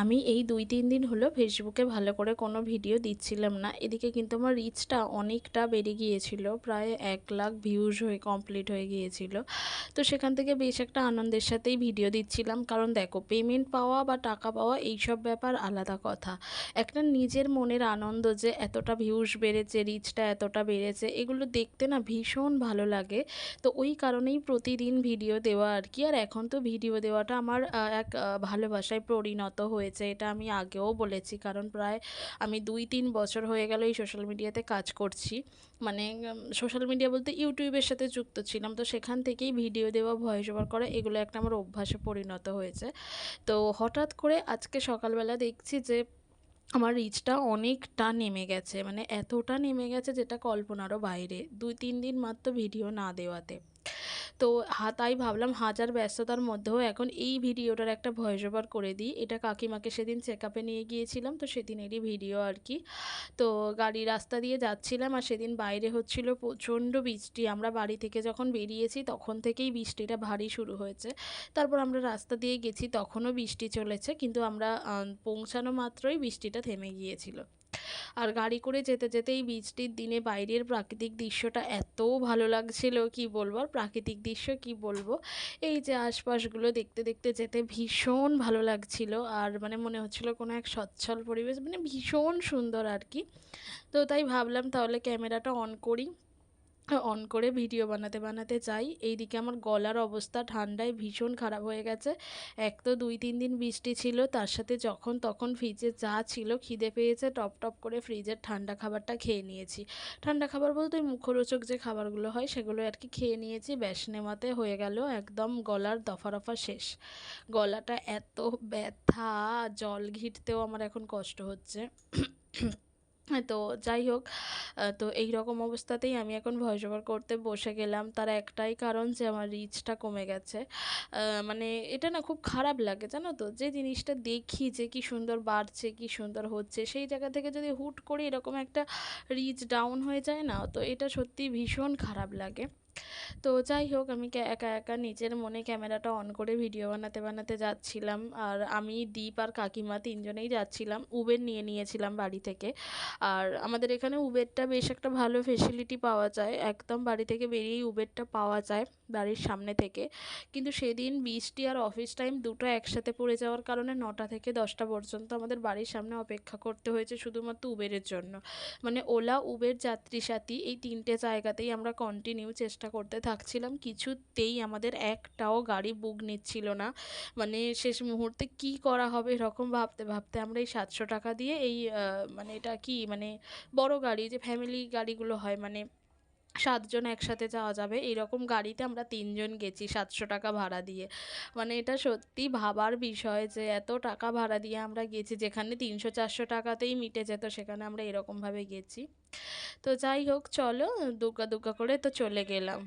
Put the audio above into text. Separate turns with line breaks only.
আমি এই দুই, তিন দিন হলো ফেসবুকে ভালো করে কোনো ভিডিও দিচ্ছিলাম না। এদিকে কিন্তু আমার রিচটা অনেকটা বেড়ে গিয়েছিল, প্রায় এক লাখ ভিউজ হয়ে কমপ্লিট হয়ে গিয়েছিল। তো সেখান থেকে বেশ একটা আনন্দের সাথেই ভিডিও দিচ্ছিলাম। কারণ দেখো পেমেন্ট পাওয়া বা টাকা পাওয়া এইসব ব্যাপার আলাদা কথা। একটা নিজের মনের আনন্দ যে এতটা ভিউজ বেড়েছে রিচটা এতটা বেড়েছে, এগুলো দেখতে না ভীষণ ভালো লাগে। তো ওই কারণেই প্রতিদিন ভিডিও দেওয়া আর কি। আর এখন তো ভিডিও দেওয়াটা আমার এক ভালোবাসায় পরিণত হয়েছে, এটা আমি আগেও বলেছি। কারণ প্রায় আমি দুই তিন বছর হয়ে গেল এই সোশ্যাল মিডিয়াতে কাজ করছি। মানে সোশ্যাল মিডিয়া বলতে ইউটিউবের সাথে যুক্ত ছিলাম। তো সেখান থেকেই ভিডিও দেওয়া ভয়েস ওভার করা, এগুলো একটা আমার অভ্যাসে পরিণত হয়েছে। তো হঠাৎ করে আজকে সকালবেলা দেখছি যে, আমার রিচটা অনেকটা নেমে গেছে। মানে এতটা নেমে গেছে যেটা কল্পনারও বাইরে। দুই তিন দিন মাত্র ভিডিও না দেওয়াতে। তো তাই ভাবলাম হাজার ব্যস্ততার মধ্যেও এখন এই ভিডিওটার একটা ভয়েস ওভার করে দিই। এটা কাকিমাকে সেদিন চেক আপে নিয়ে গিয়েছিলাম, তো সেদিনেরই ভিডিও আর কি। তো গাড়ি রাস্তা দিয়ে যাচ্ছিলাম আর সেদিন বাইরে হচ্ছিল প্রচণ্ড বৃষ্টি। আমরা বাড়ি থেকে যখন বেরিয়েছি তখন থেকেই বৃষ্টিটা ভারী শুরু হয়েছে। তারপর আমরা রাস্তা দিয়ে গেছি তখনও বৃষ্টি চলেছে, কিন্তু আমরা পৌঁছানো মাত্রই বৃষ্টিটা থেমে গিয়েছিল। আর গাড়ি করে যেতে যেতে এই বীজটির দিনে বাইরের প্রাকৃতিক দৃশ্যটা এত ভালো লাগছিল, কি বলব? আর প্রাকৃতিক দৃশ্য কি বলব? এই যে আশপাশগুলো দেখতে দেখতে যেতে ভীষণ ভালো লাগছিল। আর মানে মনে হচ্ছিল কোনো এক সচ্ছল পরিবেশ মানে ভীষণ সুন্দর আর কি। তো তাই ভাবলাম তাহলে ক্যামেরাটা অন করি। অন করে ভিডিও বানাতে বানাতে চাই এইদিকে আমার গলার অবস্থা ঠান্ডায় ভীষণ খারাপ হয়ে গেছে। এক তো দুই, তিন দিন বৃষ্টি ছিল, তার সাথে যখন তখন ফ্রিজে যা ছিল খিদে পেয়েছে, টপ টপ করে ফ্রিজের ঠান্ডা খাবারটা খেয়ে নিয়েছি। ঠান্ডা খাবার বলতে মুখরোচক যে খাবারগুলো হয়, সেগুলো আর কি খেয়ে নিয়েছি। ব্যাস নেমাতে হয়ে গেল একদম গলার দফা রফা শেষ। গলাটা এত ব্যথা, জল ঘিটতেও আমার এখন কষ্ট হচ্ছে। তো যাই হোক তো এই রকম অবস্থাতেই আমি এখন ভয়েস ওভার করতে বসে গেলাম। তার একটাই কারণ যে আমার রিচটা কমে গেছে। মানে এটা না খুব খারাপ লাগে, জানো তো? যে জিনিসটা দেখি যে কি সুন্দর বাড়ছে, কি সুন্দর হচ্ছে, সেই জায়গা থেকে যদি হুট করে এরকম একটা রিচ ডাউন হয়ে যায় না, তো এটা সত্যি ভীষণ খারাপ লাগে। তো যাই হোক, আমি একা একা নিজের মনে ক্যামেরাটা অন করে ভিডিও বানাতে বানাতে যাচ্ছিলাম। আর আমি দীপ আর কাকিমা তিনজনেই যাচ্ছিলাম, উবের নিয়ে নিয়েছিলাম বাড়ি থেকে। আর আমাদের এখানে উবেরটা বেশ একটা ভালো ফেসিলিটি পাওয়া যায়। একদম বাড়ি থেকে বেরিয়েই উবেরটা পাওয়া যায়। বাড়ির সামনে থেকে। কিন্তু সেদিন বৃষ্টি আর অফিস টাইম দুটো একসাথে পড়ে যাওয়ার কারণে নটা থেকে দশটা পর্যন্ত আমাদের বাড়ির সামনে অপেক্ষা করতে হয়েছে শুধুমাত্র উবেরের জন্য। মানে ওলা, উবের যাত্রী সাথী এই তিনটে জায়গাতেই আমরা কন্টিনিউ চেষ্টা করতে থাকছিলাম। কিছুতেই আমাদের একটাও গাড়ি বুক নিচ্ছিল না। মানে শেষ মুহূর্তে কি করা হবে এরকম ভাবতে ভাবতে আমরা এই সাতশো টাকা দিয়ে এই মানে এটা কি মানে বড় গাড়ি, যে ফ্যামিলি গাড়িগুলো হয় মানে সাতজন একসাথে যাওয়া যাবে। এরকম গাড়িতে আমরা তিনজন গেছি সাতশো টাকা ভাড়া দিয়ে। মানে এটা সত্যি ভাবার বিষয় যে এত টাকা ভাড়া দিয়ে আমরা গেছি, যেখানে তিনশো চারশো টাকাতেই মিটে যেত, সেখানে আমরা এরকমভাবে গেছি। তো যাই হোক, চলো দুগ্গা দুগ্গা করে তো চলে গেলাম।